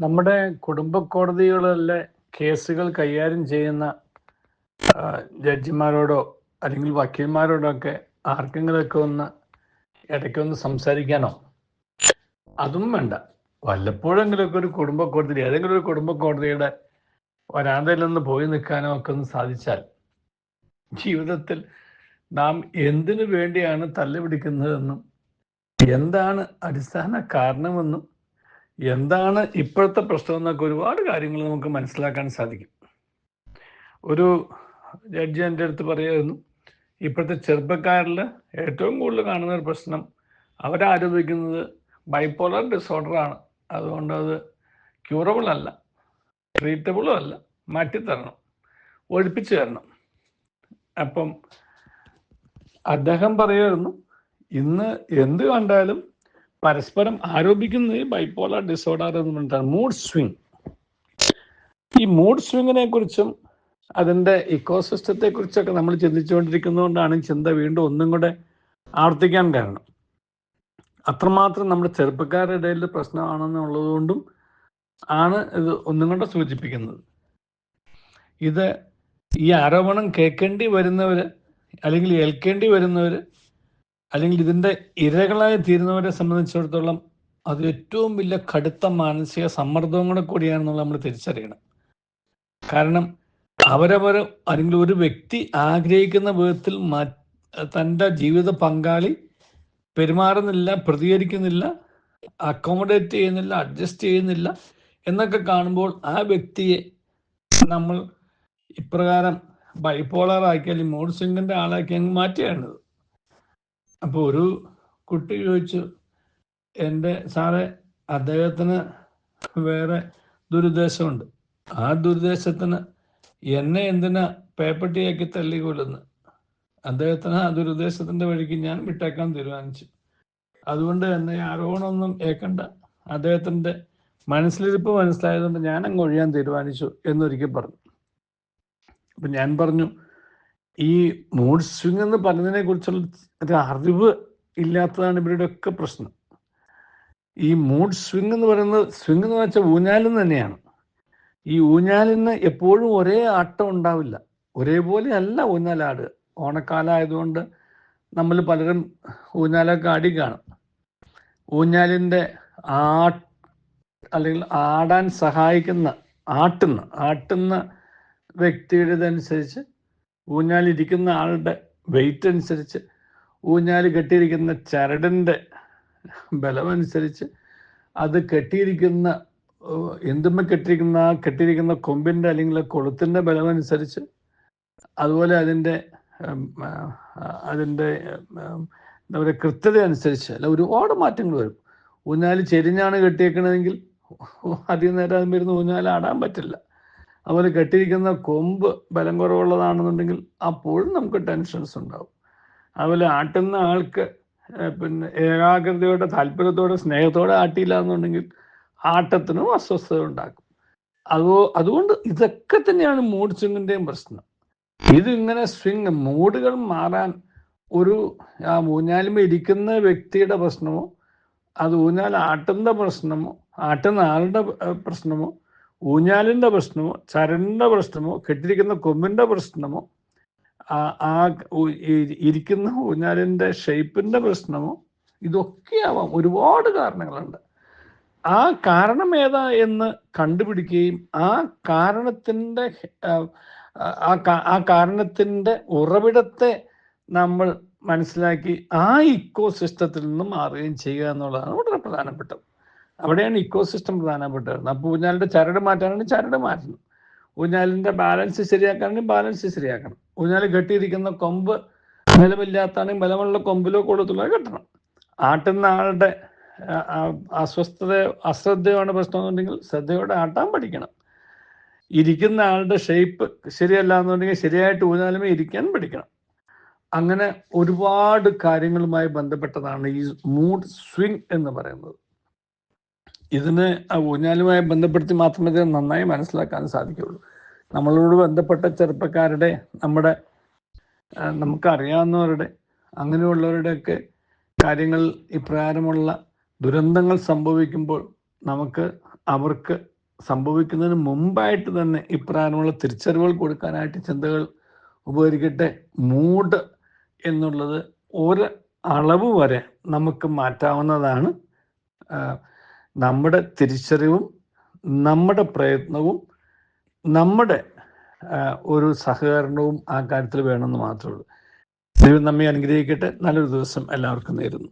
നമ്മുടെ കുടുംബ കോടതികളിലെ കേസുകൾ കൈകാര്യം ചെയ്യുന്ന ജഡ്ജിമാരോടോ അല്ലെങ്കിൽ വക്കീൽമാരോടോ ഒക്കെ ആർക്കെങ്കിലുമൊക്കെ ഒന്ന് ഇടയ്ക്കൊന്ന് സംസാരിക്കാനോ? അതും വേണ്ട. വല്ലപ്പോഴെങ്കിലുമൊക്കെ ഒരു കുടുംബ കോടതി ഏതെങ്കിലും ഒരു കുടുംബ കോടതിയുടെ വരാന്തയിൽ നിന്ന് പോയി നിൽക്കാനോ ഒക്കെ ഒന്ന് സാധിച്ചാൽ ജീവിതത്തിൽ നാം എന്തിനു വേണ്ടിയാണ് തല്ലുപിടിക്കുന്നതെന്നും എന്താണ് അടിസ്ഥാന കാരണമെന്നും എന്താണ് ഇപ്പോഴത്തെ പ്രശ്നം എന്നൊക്കെ ഒരുപാട് കാര്യങ്ങൾ നമുക്ക് മനസ്സിലാക്കാൻ സാധിക്കും. ഒരു ജഡ്ജി എന്റെ അടുത്ത് പറയായിരുന്നു ഇപ്പോഴത്തെ ചെറുപ്പക്കാരിൽ ഏറ്റവും കൂടുതൽ കാണുന്ന ഒരു പ്രശ്നം അവരാരോപിക്കുന്നത് ബൈപ്പോളർ ഡിസോർഡറാണ് അതുകൊണ്ട് അത് ക്യൂറബിൾ അല്ല ട്രീറ്റബിളും അല്ല മാറ്റിത്തരണം ഒഴിപ്പിച്ചു തരണം. അപ്പം അദ്ദേഹം പറയുമായിരുന്നു ഇന്ന് എന്ത് കണ്ടാലും പരസ്പരം ആരോപിക്കുന്നത് ബൈപ്പോളർ ഡിസോർഡർ എന്ന് പറഞ്ഞിട്ടാണ് മൂഡ് സ്വിങ് ഈ മൂഡ് സ്വിങ്ങിനെ കുറിച്ചും അതിന്റെ ഇക്കോസിസ്റ്റത്തെ കുറിച്ചൊക്കെ നമ്മൾ ചിന്തിച്ചുകൊണ്ടിരിക്കുന്നതുകൊണ്ടാണ് ചിന്ത വീണ്ടും ഒന്നും കൂടെ ആവർത്തിക്കാൻ കാരണം. അത്രമാത്രം നമ്മുടെ ചെറുപ്പക്കാരുടെ ഇടയിൽ പ്രശ്നമാണെന്നുള്ളതുകൊണ്ടും ആണ് ഇത് ഒന്നും കൂടെ സൂചിപ്പിക്കുന്നത്. ഇത് ഈ ആരോപണം കേൾക്കേണ്ടി വരുന്നവർ അല്ലെങ്കിൽ ഏൽക്കേണ്ടി വരുന്നവർ അല്ലെങ്കിൽ ഇതിന്റെ ഇരകളായി തീരുന്നവരെ സംബന്ധിച്ചിടത്തോളം അത് ഏറ്റവും വലിയ കടുത്ത മാനസിക സമ്മർദ്ദവും കൂടെ കൂടിയാണെന്നുള്ള നമ്മൾ തിരിച്ചറിയണം. കാരണം അവരവർ അല്ലെങ്കിൽ ഒരു വ്യക്തി ആഗ്രഹിക്കുന്ന വിധത്തിൽ തന്റെ ജീവിത പങ്കാളി പെരുമാറുന്നില്ല പ്രതികരിക്കുന്നില്ല അക്കോമഡേറ്റ് ചെയ്യുന്നില്ല അഡ്ജസ്റ്റ് ചെയ്യുന്നില്ല എന്നൊക്കെ കാണുമ്പോൾ ആ വ്യക്തിയെ നമ്മൾ ഇപ്രകാരം ബൈപ്പോളർ ആക്കി അല്ലെങ്കിൽ മൂഡ് സിംഗിന്റെ ആളാക്കി അങ്ങ് അപ്പോൾ ഒരു കുട്ടി ചോദിച്ചു എന്റെ സാറേ അദ്ദേഹത്തിന് വേറെ ദുരുദ്ദേശമുണ്ട്. ആ ദുരുദ്ദേശത്തിന് എന്നെ എന്തിനാ പേപ്പട്ടിയാക്കി തല്ലിക്കൊല്ലുന്നു അദ്ദേഹത്തിന് ആ ദുരുദ്ദേശത്തിന്റെ വഴിക്ക് ഞാൻ വിട്ടേക്കാൻ തീരുമാനിച്ചു. അതുകൊണ്ട് തന്നെ ആരോണൊന്നും ഏക്കണ്ട അദ്ദേഹത്തിന്റെ മനസ്സിലിരിപ്പ് മനസ്സിലായതുകൊണ്ട് ഞാൻ അങ്ങ് ഒഴിയാൻ തീരുമാനിച്ചു എന്നൊരിക്കൽ പറഞ്ഞു. അപ്പം ഞാൻ പറഞ്ഞു ഈ മൂഡ് സ്വിംഗ് എന്ന് പറഞ്ഞതിനെ കുറിച്ചുള്ള ഒരു അറിവ് ഇല്ലാത്തതാണ് ഇവരുടെ ഒക്കെ പ്രശ്നം. ഈ മൂഡ് സ്വിംഗ് എന്ന് പറയുന്നത് സ്വിങ് എന്ന് വെച്ചാൽ ഊഞ്ഞാലും തന്നെയാണ്. ഈ ഊഞ്ഞാലിന് എപ്പോഴും ഒരേ ആട്ടം ഉണ്ടാവില്ല. ഒരേപോലെ അല്ല ഊഞ്ഞാലാട് ഓണക്കാലമായതുകൊണ്ട് നമ്മൾ പലരും ഊഞ്ഞാലൊക്കെ ആടി കാണും. ഊഞ്ഞാലിന്റെ ആ അല്ലെങ്കിൽ ആടാൻ സഹായിക്കുന്ന ആട്ടുന്ന ആട്ടുന്ന വ്യക്തിയുടേതനുസരിച്ച് ഊഞ്ഞാലിരിക്കുന്ന ആളുടെ വെയിറ്റ് അനുസരിച്ച് ഊഞ്ഞാൽ കെട്ടിയിരിക്കുന്ന ചരടിന്റെ ബലമനുസരിച്ച് അത് കെട്ടിയിരിക്കുന്ന എന്തുമ്മ കെട്ടിയിരിക്കുന്ന ആ കെട്ടിയിരിക്കുന്ന കൊമ്പിന്റെ അല്ലെങ്കിൽ കൊളുത്തിന്റെ ബലമനുസരിച്ച് അതുപോലെ അതിന്റെ അതിന്റെ എന്താ പറയുക കൃത്യത അനുസരിച്ച് അല്ല ഒരുപാട് മാറ്റങ്ങൾ വരും. ഊഞ്ഞാൽ ചെരിഞ്ഞാണ് കെട്ടിയേക്കണതെങ്കിൽ അധികം നേരം അതിന് വരുന്ന ഊഞ്ഞാൽ ആടാൻ പറ്റില്ല. അതുപോലെ കെട്ടിയിരിക്കുന്ന കൊമ്പ് ബലം കുറവുള്ളതാണെന്നുണ്ടെങ്കിൽ അപ്പോഴും നമുക്ക് ടെൻഷൻസ് ഉണ്ടാവും. അതുപോലെ ആട്ടുന്ന ആൾക്ക് പിന്നെ ഏകാഗ്രതയോടെ താല്പര്യത്തോടെ സ്നേഹത്തോടെ ആട്ടിയില്ല എന്നുണ്ടെങ്കിൽ ആട്ടത്തിനും അസ്വസ്ഥത ഉണ്ടാക്കും. അതോ അതുകൊണ്ട് ഇതൊക്കെ തന്നെയാണ് മൂഡ് സ്വിങ്ങിന്റെയും പ്രശ്നം. ഇതിങ്ങനെ സ്വിങ് മൂഡുകൾ മാറാൻ ഒരു ആ ഊഞ്ഞാലും ഇരിക്കുന്ന വ്യക്തിയുടെ പ്രശ്നമോ അത് ഊഞ്ഞാൽ ആട്ടുന്ന പ്രശ്നമോ ആട്ടുന്ന ആളുടെ പ്രശ്നമോ ഊഞ്ഞാലിന്റെ പ്രശ്നമോ ചരടിന്റെ പ്രശ്നമോ കെട്ടിരിക്കുന്ന കൊമ്പിന്റെ പ്രശ്നമോ ആ ഇരിക്കുന്ന ഊഞ്ഞാലിന്റെ ഷേപ്പിന്റെ പ്രശ്നമോ ഇതൊക്കെ ഇതൊക്കെയാവാം ഒരുപാട് കാരണങ്ങളുണ്ട്. ആ കാരണം ഏതാ എന്ന് കണ്ടുപിടിക്കുകയും ആ കാരണത്തിന്റെ ആ കാരണത്തിന്റെ ഉറവിടത്തെ നമ്മൾ മനസ്സിലാക്കി ആ ഇക്കോ സിസ്റ്റത്തിൽ നിന്നും മാറുകയും ചെയ്യുക എന്നുള്ളതാണ് വളരെ പ്രധാനപ്പെട്ടത്. അവിടെയാണ് ഇക്കോ സിസ്റ്റം പ്രധാനപ്പെട്ടത്. അപ്പോൾ ഊഞ്ഞാലിന്റെ ചരട് മാറ്റാനാണെങ്കിൽ ചരട് മാറ്റണം ഊഞ്ഞാലിന്റെ ബാലൻസ് ശരിയാക്കാനും ബാലൻസ് ശരിയാക്കണം. ഊഞ്ഞാൽ കെട്ടിയിരിക്കുന്ന കൊമ്പ് ബലമില്ലാത്താണെങ്കിൽ ബലമുള്ള കൊമ്പിലോ കൊടുത്തുള്ള കെട്ടണം. ആട്ടുന്ന ആളുടെ അസ്വസ്ഥത അശ്രദ്ധയാണ് പ്രശ്നം എന്നുണ്ടെങ്കിൽ ശ്രദ്ധയോടെ ആട്ടാൻ പഠിക്കണം. ഇരിക്കുന്ന ആളുടെ ഷേപ്പ് ശരിയല്ല എന്നുണ്ടെങ്കിൽ ശരിയായിട്ട് ഊഞ്ഞാലുമേ ഇരിക്കാൻ പഠിക്കണം. അങ്ങനെ ഒരുപാട് കാര്യങ്ങളുമായി ബന്ധപ്പെട്ടതാണ് ഈ മൂഡ് സ്വിംഗ് എന്ന് പറയുന്നത്. ഇതിന് ഊഞ്ഞാലുമായി ബന്ധപ്പെടുത്തി മാത്രമേ ഇതിനെ നന്നായി മനസ്സിലാക്കാൻ സാധിക്കുകയുള്ളൂ. നമ്മളോട് ബന്ധപ്പെട്ട ചെറുപ്പക്കാരുടെ നമ്മുടെ നമുക്കറിയാവുന്നവരുടെ അങ്ങനെയുള്ളവരുടെയൊക്കെ കാര്യങ്ങൾ ഇപ്രകാരമുള്ള ദുരന്തങ്ങൾ സംഭവിക്കുമ്പോൾ നമുക്ക് അവർക്ക് സംഭവിക്കുന്നതിന് മുമ്പായിട്ട് തന്നെ ഇപ്രകാരമുള്ള തിരിച്ചറിവുകൾ കൊടുക്കാനായിട്ട് ചിന്തകൾ ഉപകരിക്കട്ടെ. മൂഡ് എന്നുള്ളത് ഒരു അളവ് വരെ നമുക്ക് മാറ്റാവുന്നതാണ് നമ്മുടെ തിരിച്ചറിവും നമ്മുടെ പ്രയത്നവും നമ്മുടെ ഒരു സഹകരണവും ആ കാര്യത്തിൽ വേണമെന്ന് മാത്രമേ ഉള്ളൂ. ദൈവം നമ്മെ അനുഗ്രഹിക്കട്ടെ. നല്ലൊരു ദിവസം എല്ലാവർക്കും നേരുന്നു.